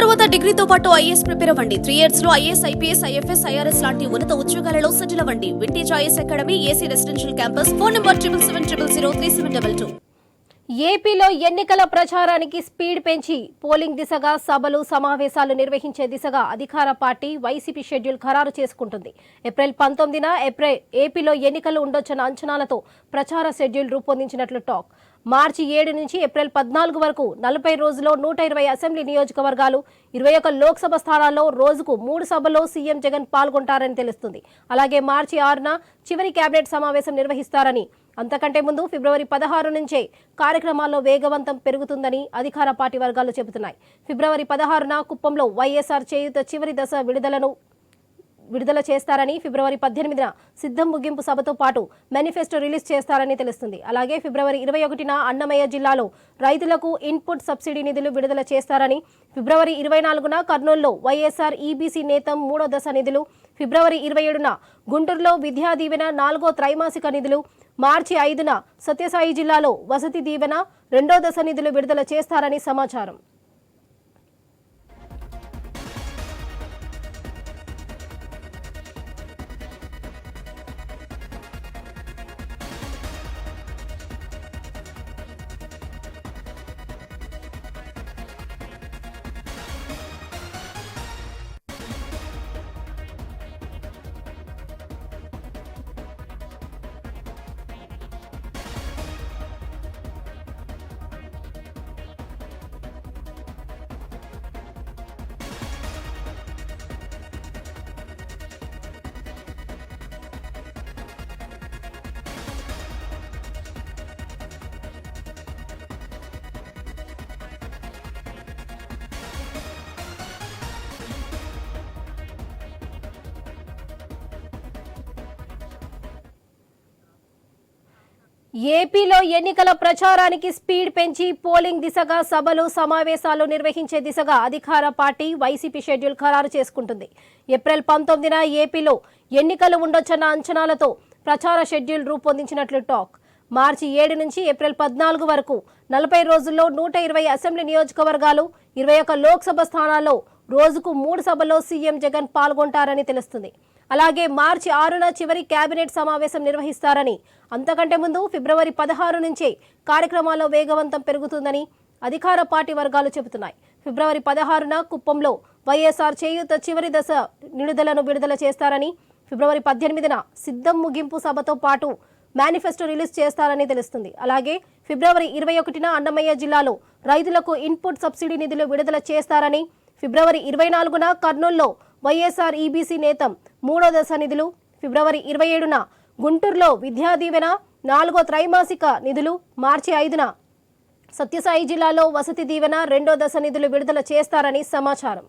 తర్వాత డిగ్రీతో పాటు ఐఏఎస్ ప్రిపేర్ అవ్వండి. త్రీ ఇయర్స్లో ఐఏఎస్ ఐపీఎస్ ఐఎఫ్ఎస్ ఐఆర్ఎస్ లాంటి ఉన్నత ఉద్యోగాలలో సెటిల్ అవ్వండి. Vintage IS academy AC residential campus phone number triple seven triple zero three seven double two ఏపీలో ఎన్నికల ప్రచారానికి స్పీడ్ పెంచి పోలింగ్ దిశగా సభలు సమావేశాలు నిర్వహించే దిశగా అధికార పార్టీ వైసీపీ షెడ్యూల్ ఖరారు చేసుకుంటుంది. ఏప్రిల్ పంతొమ్మిదిన ఏప్రిల్ ఏపీలో ఎన్నికలు ఉండొచ్చన్న అంచనాలతో ప్రచార షెడ్యూల్ రూపొందించినట్లు టాక్. మార్చి ఏడు నుంచి ఏప్రిల్ పద్నాలుగు వరకు నలభై రోజుల్లో నూట ఇరవై అసెంబ్లీ నియోజకవర్గాలు ఇరవై ఒక్క లోక్సభ స్థానాల్లో రోజుకు మూడు సభల్లో సీఎం జగన్ పాల్గొంటారని తెలుస్తుంది. అలాగే మార్చి ఆరున చివరి కేబినెట్ సమావేశం నిర్వహిస్తారని అంతకంటే ముందు ఫిబ్రవరి పదహారు నుంచే కార్యక్రమాల్లో వేగవంతం పెరుగుతుందని అధికార పార్టీ వర్గాలు చెబుతున్నాయి. ఫిబ్రవరి పదహారున కుప్పంలో వైఎస్ఆర్ చేయుత చివరి దశ విడుదలను విడుదల చేస్తారని ఫిబ్రవరి పద్దెనిమిదిన సిద్ధం ముగింపు సభతో పాటు మేనిఫెస్టో రిలీజ్ చేస్తారని తెలుస్తుంది. అలాగే ఫిబ్రవరి ఇరవై ఒకటిన అన్నమయ్య జిల్లాలో రైతులకు ఇన్పుట్ సబ్సిడీ నిధులు విడుదల చేస్తారని ఫిబ్రవరి ఇరవై నాలుగున కర్నూలులో వైఎస్ఆర్ ఈబీసీ నేతం మూడో దశ నిధులు ఫిబ్రవరి ఇరవై ఏడున గుంటూరులో విద్యా దీవెన నాలుగో త్రైమాసిక నిధులు మార్చి ఐదున సత్యసాయి జిల్లాలో వసతి దీవెన రెండో దశ నిధులు విడుదల చేస్తారని సమాచారం. ఏపీలో ఎన్నికల ప్రచారానికి స్పీడ్ పెంచి పోలింగ్ దిశగా సభలు సమావేశాలు నిర్వహించే దిశగా అధికార పార్టీ వైసీపీ షెడ్యూల్ ఖరారు చేసుకుంటుంది. ఏప్రిల్ పంతొమ్మిదిన ఏపీలో ఎన్నికలు ఉండొచ్చన్న అంచనాలతో ప్రచార షెడ్యూల్ రూపొందించినట్లు టాక్. మార్చి ఏడు నుంచి ఏప్రిల్ పద్నాలుగు వరకు నలభై రోజుల్లో నూట ఇరవై అసెంబ్లీ నియోజకవర్గాలు ఇరవై ఒక్క లోక్సభ స్థానాల్లో రోజుకు మూడు సభల్లో సీఎం జగన్ పాల్గొంటారని తెలుస్తుంది. అలాగే మార్చి ఆరున చివరి కేబినెట్ సమావేశం నిర్వహిస్తారని. అంతకంటే ముందు ఫిబ్రవరి పదహారు నుంచే కార్యక్రమాల్లో వేగవంతం పెరుగుతుందని అధికార పార్టీ వర్గాలు చెబుతున్నాయి. ఫిబ్రవరి పదహారున కుప్పంలో వైఎస్ఆర్ చేయూత చివరి దశ నిడుదలను విడుదల చేస్తారని ఫిబ్రవరి పద్దెనిమిదిన సిద్ధం ముగింపు సభతో పాటు మేనిఫెస్టో రిలీజ్ చేస్తారని తెలుస్తుంది. అలాగే ఫిబ్రవరి ఇరవై ఒకటిన అన్నమయ్య జిల్లాలో రైతులకు ఇన్పుట్ సబ్సిడీ నిధులు విడుదల చేస్తారని ఫిబ్రవరి ఇరవై నాలుగున కర్నూల్లో వైఎస్ఆర్ ఈబీసీ నేతం మూడో దశ నిధులు ఫిబ్రవరి ఇరవై ఏడున గుంటూరులో విద్యా దీవెన నాలుగో త్రైమాసిక నిధులు మార్చి ఐదున సత్యసాయి జిల్లాలో వసతి దీవెన రెండో దశ నిధులు విడుదల చేస్తారని సమాచారం.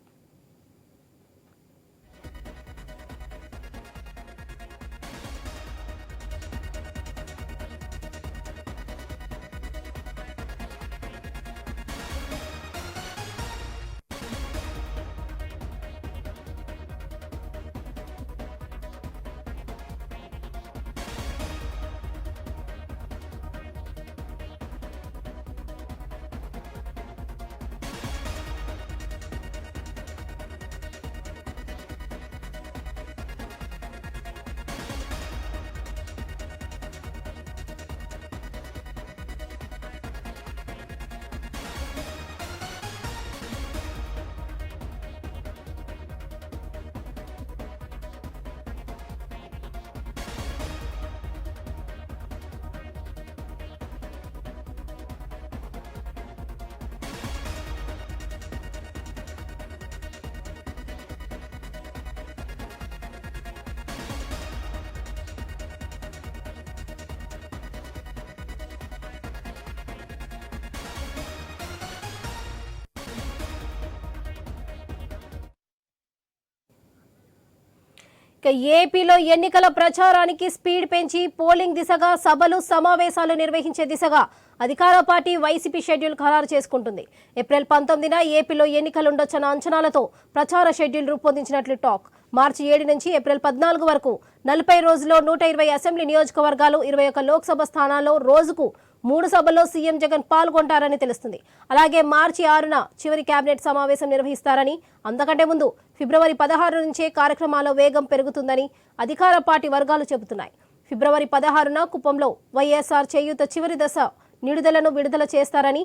ఏపీలో ఎన్నికల ప్రచారానికి స్పీడ్ పెంచి పోలింగ్ దిశగా సభలు సమావేశాలు నిర్వహించే దిశగా అధికార పార్టీ వైసీపీ షెడ్యూల్ ఖరారు చేసుకుంటుంది. ఏప్రిల్ పంతొమ్మిదిన ఏపీలో ఎన్నికలుండొచ్చన్న అంచనాలతో ప్రచార షెడ్యూల్ రూపొందించినట్లు టాక్. మార్చి ఏడు నుంచి ఏప్రిల్ పద్నాలుగు వరకు నలభై రోజుల్లో నూట ఇరవై అసెంబ్లీ నియోజకవర్గాలు ఇరవై ఒక్క లోక్సభ స్థానాల్లో రోజుకు మూడు సభల్లో సీఎం జగన్ పాల్గొంటారని తెలుస్తుంది. అలాగే మార్చి ఆరున చివరి కేబినెట్ సమావేశం నిర్వహిస్తారని అంతకంటే ముందు ఫిబ్రవరి పదహారు నుంచే కార్యక్రమాల వేగం పెరుగుతుందని అధికార పార్టీ వర్గాలు చెబుతున్నాయి. ఫిబ్రవరి పదహారున కుప్పంలో వైఎస్ఆర్ చేయూత చివరి దశ నిడుదలను విడుదల చేస్తారని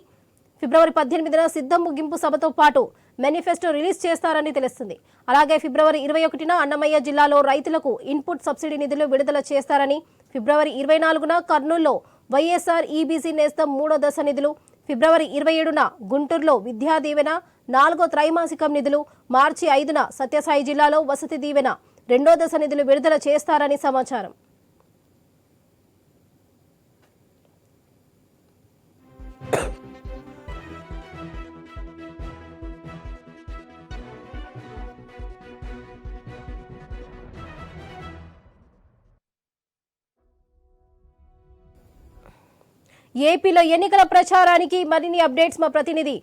ఫిబ్రవరి పద్దెనిమిదిన సిద్ధం ముగింపు సభతో పాటు మేనిఫెస్టో రిలీజ్ చేస్తారని తెలుస్తుంది. అలాగే ఫిబ్రవరి ఇరవై ఒకటిన అన్నమయ్య జిల్లాలో రైతులకు ఇన్పుట్ సబ్సిడీ నిధులు విడుదల చేస్తారని ఫిబ్రవరి ఇరవై నాలుగున కర్నూలులో వైఎస్ఆర్ ఈబీసీ నేస్తం మూడో దశ నిధులు ఫిబ్రవరి ఇరవై ఏడున గుంటూరులో విద్యా దీవెన నాలుగో త్రైమాసికం నిధులు మార్చి ఐదున సత్యసాయి జిల్లాలో వసతి దీవెన రెండో దశ నిధులు విడుదల చేస్తారని సమాచారం. ఏపీలో ఎన్నికల ప్రచారానికి మరిన్ని అప్డేట్స్ మా ప్రతినిధి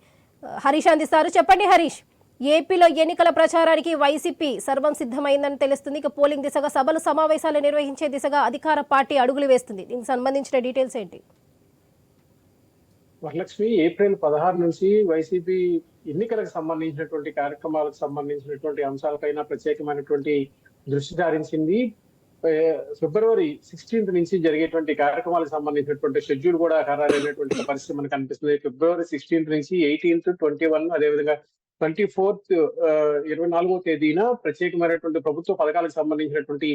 హరీష్ అందిస్తారు. చెప్పండి హరీష్ ఏపీలో ఎన్నికల ప్రచారానికి వైసీపీ సర్వం సిద్ధమైందని తెలుస్తుంది. ఇక పోలింగ్ దిశగా సభలు సమావేశాలు నిర్వహించే దిశగా అధికార పార్టీ అడుగులు వేస్తుంది. దీనికి సంబంధించిన డీటెయిల్స్ ఏంటి? వరలక్ష్మి ఏప్రిల్ పదహారు నుంచి వైసీపీ ఎన్నికలకు సంబంధించినటువంటి కార్యక్రమాలకు సంబంధించినటువంటి అంశాలపైన ప్రత్యేకమైనటువంటి దృష్టి సారించింది. ఫిబ్రవరి సిక్స్టీన్త్ నుంచి జరిగేటువంటి కార్యక్రమాలకు సంబంధించినటువంటి షెడ్యూల్ కూడా ఖరారైనటువంటి పరిస్థితి మనకు కనిపిస్తుంది. ఫిబ్రవరి సిక్స్టీన్త్ నుంచి ఎయిటీన్త్ ట్వంటీ వన్ అదేవిధంగా ట్వంటీ ఫోర్త్ ఇరవై నాలుగో తేదీన ప్రత్యేకమైనటువంటి ప్రభుత్వ పథకాలకు సంబంధించినటువంటి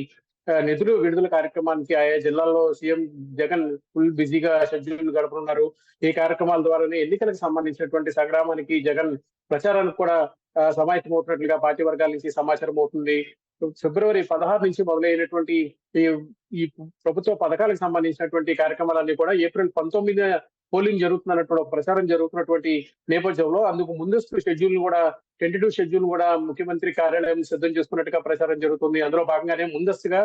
నిధులు విడుదల కార్యక్రమానికి ఆయా జిల్లాల్లో సీఎం జగన్ ఫుల్ బిజీగా షెడ్యూల్ గడపనున్నారు. ఈ కార్యక్రమాల ద్వారానే ఎన్నికలకు సంబంధించినటువంటి సంగ్రామానికి జగన్ ప్రచారానికి కూడా ఆ, సమాయత్తమవుతున్నట్లుగా పార్టీ వర్గాల నుంచి సమాచారం అవుతుంది. ఫిబ్రవరి పదహారు నుంచి మొదలైనటువంటి ఈ ఈ ప్రభుత్వ పథకాలకు సంబంధించినటువంటి కార్యక్రమాలన్నీ కూడా ఏప్రిల్ పంతొమ్మిది పోలింగ్ జరుగుతున్నటువంటి ప్రచారం జరుగుతున్నటువంటి నేపథ్యంలో అందుకు ముందస్తు షెడ్యూల్ కూడా టెంటేటివ్ షెడ్యూల్ కూడా ముఖ్యమంత్రి కార్యాలయం సిద్ధం చేసుకున్నట్టుగా ప్రచారం జరుగుతుంది. అందులో భాగంగానే ముందస్తుగా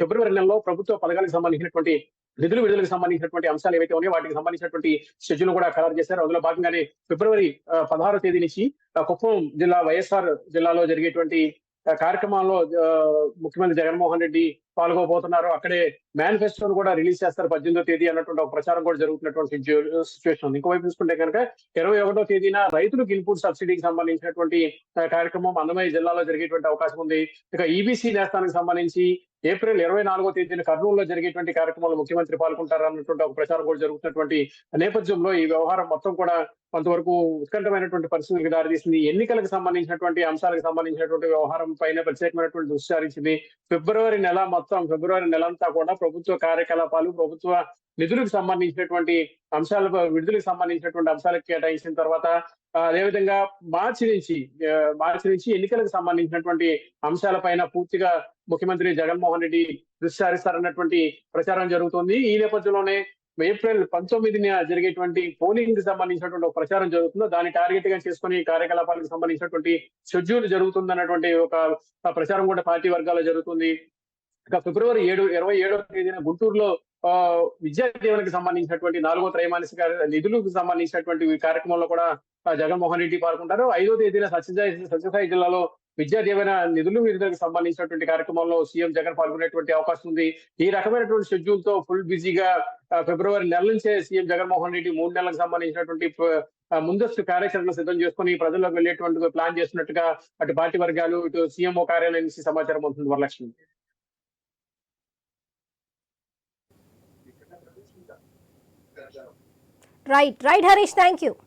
ఫిబ్రవరి నెలలో ప్రభుత్వ పథకాలకు సంబంధించినటువంటి నిధులు విడుదలకు సంబంధించినటువంటి అంశాలు ఏవైతే ఉన్నాయో వాటికి సంబంధించినటువంటి షెడ్యూల్ కూడా ఖరారు చేశారు. అందులో భాగంగానే ఫిబ్రవరి పదహారో తేదీ నుంచి కుప్పం జిల్లా వైఎస్ఆర్ జిల్లాలో జరిగేటువంటి కార్యక్రమాల్లో ముఖ్యమంత్రి జగన్మోహన్ రెడ్డి పాల్గొబోతున్నారు అక్కడే మేనిఫెస్టోను కూడా రిలీజ్ చేస్తారు పద్దెనిమిదో తేదీ అన్నటువంటి ఒక ప్రచారం కూడా జరుగుతున్నటువంటి సిచ్యువేషన్ ఉంది. ఇంకోవైపు చూసుకుంటే కనుక ఇరవై ఒకటో తేదీన రైతులకు ఇన్పుట్ సబ్సిడీకి సంబంధించినటువంటి కార్యక్రమం అన్నమయ్య జిల్లాలో జరిగేటువంటి అవకాశం ఉంది. ఇక ఈబీసీ నేస్తానికి సంబంధించి ఏప్రిల్ ఇరవై నాలుగో తేదీన కర్నూలులో జరిగేటువంటి కార్యక్రమంలో ముఖ్యమంత్రి పాల్గొంటారు అన్నటువంటి ఒక ప్రచారం కూడా జరుగుతున్నటువంటి నేపథ్యంలో ఈ వ్యవహారం మొత్తం కూడా కొంతవరకు ఉత్కంఠమైనటువంటి పరిస్థితులకు దారితీసింది. ఎన్నికలకు సంబంధించినటువంటి అంశాలకు సంబంధించినటువంటి వ్యవహారం పైన ప్రత్యేకమైనటువంటి దృష్టి సారించింది. ఫిబ్రవరి నెల మొత్తం ఫిబ్రవరి నెలంతా కూడా ప్రభుత్వ కార్యకలాపాలు ప్రభుత్వ నిధులకు సంబంధించినటువంటి అంశాల విడుదలకు సంబంధించినటువంటి అంశాలకు కేటాయించిన తర్వాత అదేవిధంగా మార్చి నుంచి మార్చి నుంచి ఎన్నికలకు సంబంధించినటువంటి అంశాలపైన పూర్తిగా ముఖ్యమంత్రి జగన్మోహన్ రెడ్డి దృష్టి సారిస్తారన్నటువంటి ప్రచారం జరుగుతుంది. ఈ నేపథ్యంలోనే ఏప్రిల్ పంతొమ్మిదిన జరిగేటువంటి పోలింగ్కి సంబంధించినటువంటి ఒక ప్రచారం జరుగుతుందో దాన్ని టార్గెట్గా చేసుకుని కార్యకలాపాలకు సంబంధించినటువంటి షెడ్యూల్ జరుగుతుందన్నటువంటి ఒక ప్రచారం కూడా పార్టీ వర్గాల్లో జరుగుతుంది. ఇక ఫిబ్రవరి ఏడు ఇరవై ఏడవ తేదీన గుంటూరులో విద్యా దీవెనకి సంబంధించినటువంటి నాలుగో త్రైమాసిక నిధులకు సంబంధించినటువంటి కార్యక్రమంలో కూడా జగన్మోహన్ రెడ్డి పాల్గొంటారు. ఐదో తేదీన సత్యసాయి సత్యసాయి జిల్లాలో విద్యా దీవెన నిధులు విడుదలకు సంబంధించినటువంటి కార్యక్రమంలో సీఎం జగన్ పాల్గొనేటువంటి అవకాశం ఉంది. ఈ రకమైనటువంటి షెడ్యూల్తో ఫుల్ బిజీగా ఫిబ్రవరి నెల నుంచే సీఎం జగన్మోహన్ రెడ్డి మూడు నెలలకు సంబంధించినటువంటి ముందస్తు కార్యాచరణ సిద్ధం చేసుకుని ప్రజల్లోకి వెళ్ళేటువంటి ప్లాన్ చేస్తున్నట్టుగా అటు పార్టీ వర్గాలు ఇటు సీఎంఓ కార్యాలయం నుంచి సమాచారం అవుతుంది Varalakshmi. Right, right Harish, thank you.